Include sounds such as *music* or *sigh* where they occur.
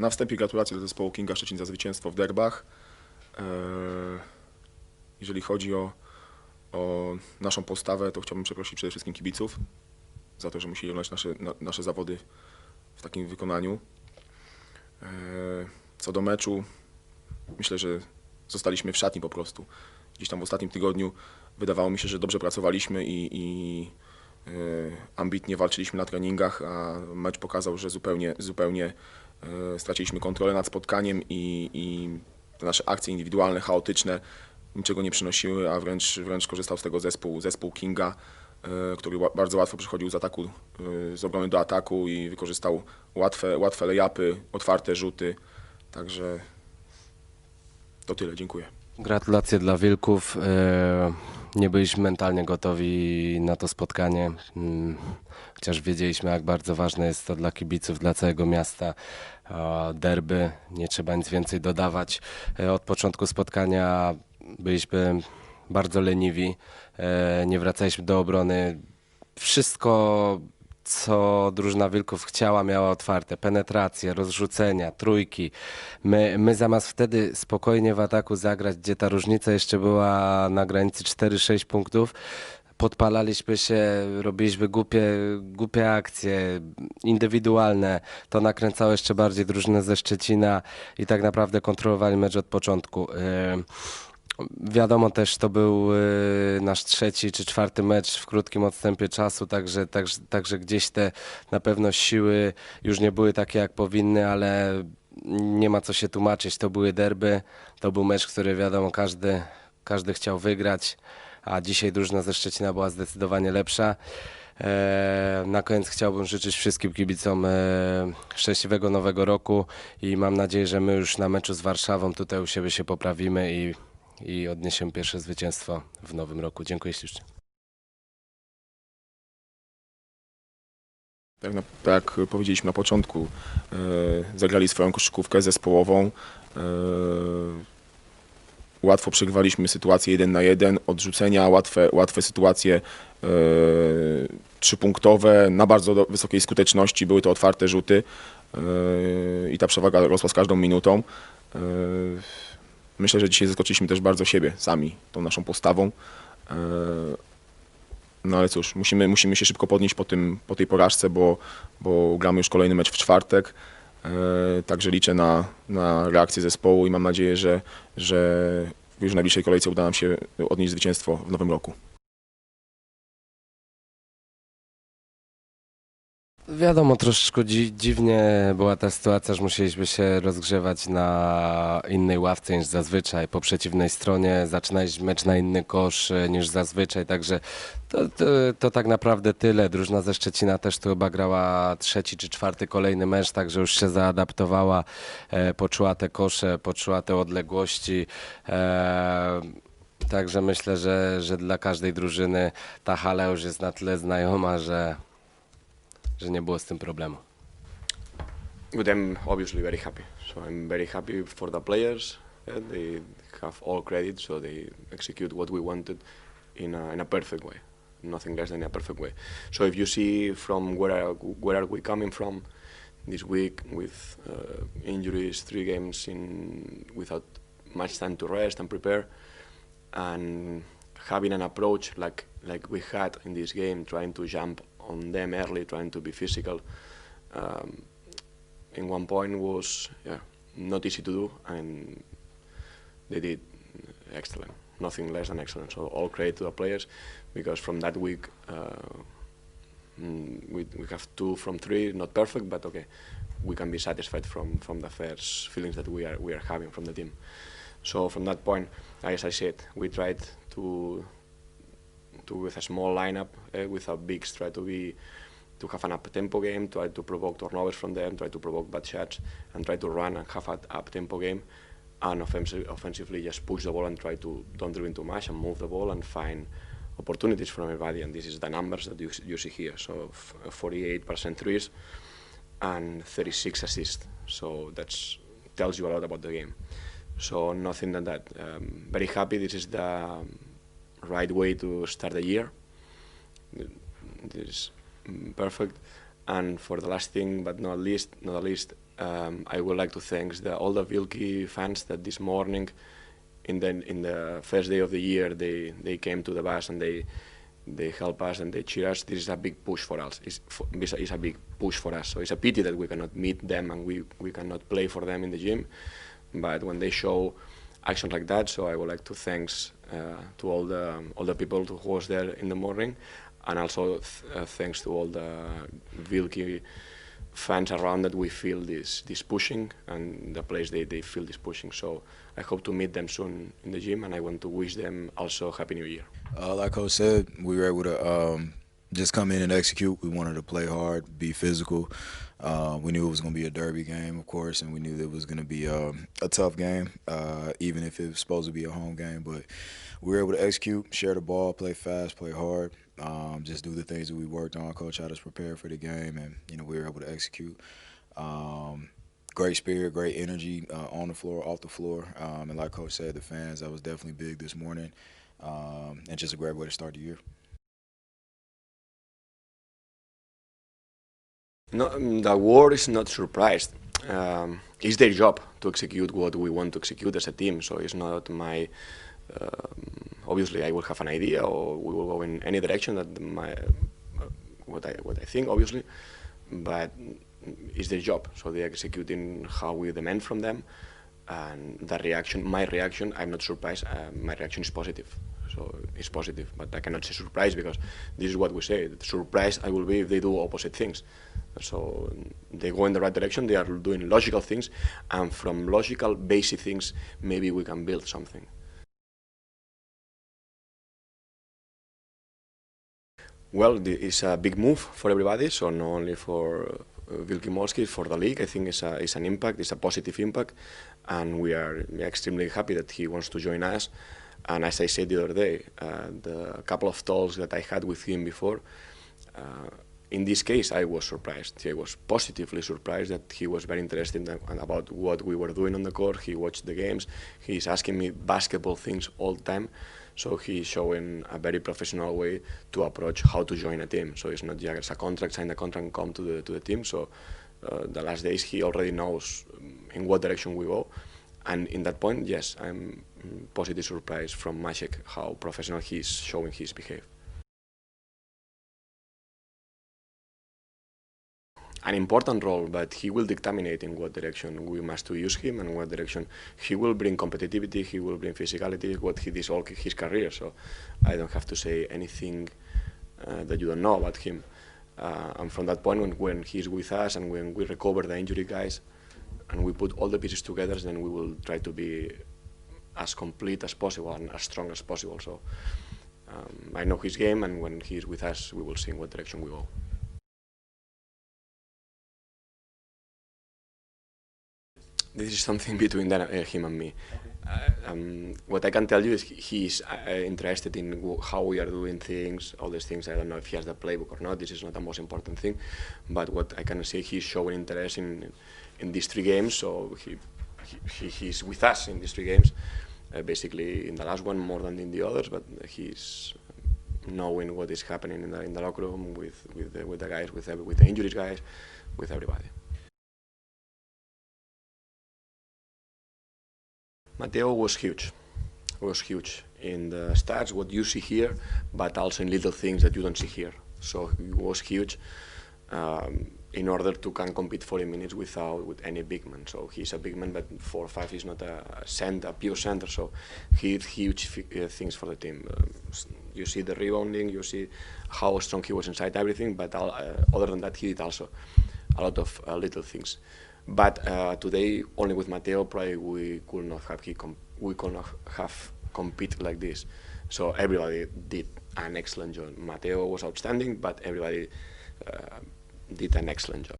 Na wstępie gratulacje dla zespołu Kinga Szczecin za zwycięstwo w derbach. E, Jeżeli chodzi o, o naszą postawę, to chciałbym przeprosić przede wszystkim kibiców za to, że musieli oglądać nasze, na, nasze zawody w takim wykonaniu. E, Co do meczu, myślę, że zostaliśmy w szatni po prostu. Gdzieś tam w ostatnim tygodniu wydawało mi się, że dobrze pracowaliśmy i, i e, ambitnie walczyliśmy na treningach, a mecz pokazał, że zupełnie, zupełnie straciliśmy kontrolę nad spotkaniem i, i te nasze akcje indywidualne, chaotyczne niczego nie przynosiły, a wręcz, wręcz korzystał z tego zespół, zespół Kinga, e, który bardzo łatwo przechodził z ataku, e, z obrony do ataku i wykorzystał łatwe, łatwe lejapy, otwarte rzuty. Także to tyle, dziękuję. Gratulacje dla Wilków. E, Nie byliśmy mentalnie gotowi na to spotkanie, mm, chociaż wiedzieliśmy, jak bardzo ważne jest to dla kibiców, dla całego miasta. Derby, nie trzeba nic więcej dodawać. E, Od początku spotkania byliśmy bardzo leniwi, e, nie wracaliśmy do obrony. Wszystko co drużyna Wilków chciała, miała otwarte. Penetracje, rozrzucenia, trójki. My, my zamiast wtedy spokojnie w ataku zagrać, gdzie ta różnica jeszcze była na granicy 4-6 punktów, podpalaliśmy się, robiliśmy głupie, głupie akcje indywidualne. To nakręcało jeszcze bardziej drużynę ze Szczecina i tak naprawdę kontrolowali mecz od początku. Yy, Wiadomo też, to był y, nasz trzeci czy czwarty mecz w krótkim odstępie czasu, także, także, także gdzieś te na pewno siły już nie były takie jak powinny, ale nie ma co się tłumaczyć. To były derby, to był mecz, który wiadomo każdy, każdy chciał wygrać, a dzisiaj drużyna ze Szczecina była zdecydowanie lepsza. E, Na koniec chciałbym życzyć wszystkim kibicom e, szczęśliwego nowego roku i mam nadzieję, że my już na meczu z Warszawą tutaj u siebie się poprawimy i, i odniesiemy pierwsze zwycięstwo w nowym roku. Dziękuję ślicznie. Tak, tak jak powiedzieliśmy na początku, e, zagrali swoją koszykówkę zespołową. E, łatwo przegrywaliśmy sytuację 1 na 1, odrzucenia, łatwe, łatwe sytuacje e, trzypunktowe na bardzo wysokiej skuteczności. Były to otwarte rzuty i ta przewaga rosła z każdą minutą. Myślę, że dzisiaj zaskoczyliśmy też bardzo siebie sami tą naszą postawą. E, no ale cóż, musimy, musimy się szybko podnieść po, tym, po tej porażce, bo, bo gramy już kolejny mecz w czwartek. E, także liczę na, na reakcję zespołu i mam nadzieję, że, że już w najbliższej kolejce uda nam się odnieść zwycięstwo w nowym roku. Wiadomo, troszeczkę dzi dziwnie była ta sytuacja, że musieliśmy się rozgrzewać na innej ławce niż zazwyczaj, po przeciwnej stronie, zaczynać mecz na inny kosz e, niż zazwyczaj, także to, to, to tak naprawdę tyle. Drużyna ze Szczecina też tu chyba grała trzeci czy czwarty kolejny mecz, także już się zaadaptowała, e, poczuła te kosze, poczuła te odległości. E, Także myślę, że, że dla każdej drużyny ta hala już jest na tyle znajoma, że, że nie było z tym problemu. But I'm obviously very happy. So I'm very happy for the players. They have all credit, so they execute what we wanted in a, in a perfect way, nothing less than a perfect way. So if you see from where are, where are we coming from this week with uh, injuries, three games in without much time to rest and prepare, and having an approach like like we had in this game, trying to jump on them early, trying to be physical. Um, in one point was yeah, not easy to do, and they did excellent. Nothing less than excellent. So all credit to the players, because from that week uh, mm, we, we have two from three, not perfect, but okay, we can be satisfied from, from the first feelings that we are we are having from the team. So from that point, as I said, we tried to to with a small lineup, uh, with a bigs, try to be to have an up-tempo game, try to provoke turnovers from them, try to provoke bad shots, and try to run and have an up-tempo game. And offensive, offensively, just push the ball and try to don't dribble too much and move the ball and find opportunities for everybody. And this is the numbers that you, you see here. So f- 48% threes and 36 assists. So that tells you a lot about the game. So nothing than that. Um, very happy. This is the right way to start the year. This is perfect. And for the last thing, but not least, not least, um, I would like to thank the, all the Vilki fans that this morning, in the in the first day of the year, they they came to the bus and they they help us and they cheer us. This is a big push for us. It's, for, it's a big push for us. So it's a pity that we cannot meet them and we, we cannot play for them in the gym. But when they show action like that, so I would like to thanks to all the um, all the people who was there in the morning, and also th uh, thanks to all the Vilki fans around that we feel this this pushing and the place they, they feel this pushing. So I hope to meet them soon in the gym and I want to wish them also Happy New Year. Uh, like Coach said, we were able to um, just come in and execute. We wanted to play hard, be physical. Uh, we knew it was going to be a derby game, of course, and we knew it was going to be um, a tough game, uh, even if it was supposed to be a home game. But we were able to execute, share the ball, play fast, play hard, um, just do the things that we worked on. Coach had us prepared for the game, and you know we were able to execute. Um, great spirit, great energy uh, on the floor, off the floor, um, and like Coach said, the fans that was definitely big this morning, um, and just a great way to start the year. No, the world is not surprised. Um, it's their job to execute what we want to execute as a team. So it's not my. Um, obviously, I will have an idea, or we will go in any direction that my uh, what I what I think, obviously, but it's their job. So they're executing how we demand from them, and the reaction, my reaction, I'm not surprised. Uh, my reaction is positive. So it's positive, but I cannot say surprise because this is what we say. Surprised I will be if they do opposite things. So they go in the right direction, they are doing logical things, and from logical, basic things, maybe we can build something. Well, it's a big move for everybody, so not only for uh, Wilki for the league. I think it's, a, it's an impact, it's a positive impact, and we are extremely happy that he wants to join us. And as I said the other day, uh, the couple of talks that I had with him before, uh, in this case, I was surprised. I was positively surprised that he was very interested in, about what we were doing on the court. He watched the games. He's asking me basketball things all the time. So he's showing a very professional way to approach how to join a team. So it's not just a contract, sign the contract and come to the, to the team. So uh, the last days he already knows um, in what direction we go. And in that point, yes, I'm positively surprised from Maciek how professional he is showing his behavior. an important role, but he will determine in what direction we must to use him and what direction he will bring competitivity, he will bring physicality, what he did all his career. So I don't have to say anything uh, that you don't know about him. Uh, and from that point, when, when he's with us and when we recover the injury guys and we put all the pieces together, then we will try to be as complete as possible and as strong as possible. So um, I know his game, and when he's with us, we will see in what direction we go. this is something *laughs* between uh, him and me. Uh, um, what I can tell you is he's uh, interested in how we are doing things, all these things. I don't know if he has the playbook or not. This is not the most important thing. But what I can say, he's showing interest in in these three games. So he, he he's with us in these three games. Uh, basically, in the last one more than in the others, but he's knowing what is happening in the in the locker room with with the, with the guys, with with the injuries guys, with everybody. Mateo was huge, was huge in the stats, what you see here, but also in little things that you don't see here. So he was huge um, in order to can compete 40 minutes without with any big man. So he's a big man, but four or five is not a center, a pure center. So he did huge uh, things for the team. Um, you see the rebounding, you see how strong he was inside everything, but uh, other than that, he did also a lot of uh, little things. But uh, today, only with Mateo, probably we could not have he we could not have competed like this. So everybody did an excellent job. Mateo was outstanding, but everybody uh, did an excellent job.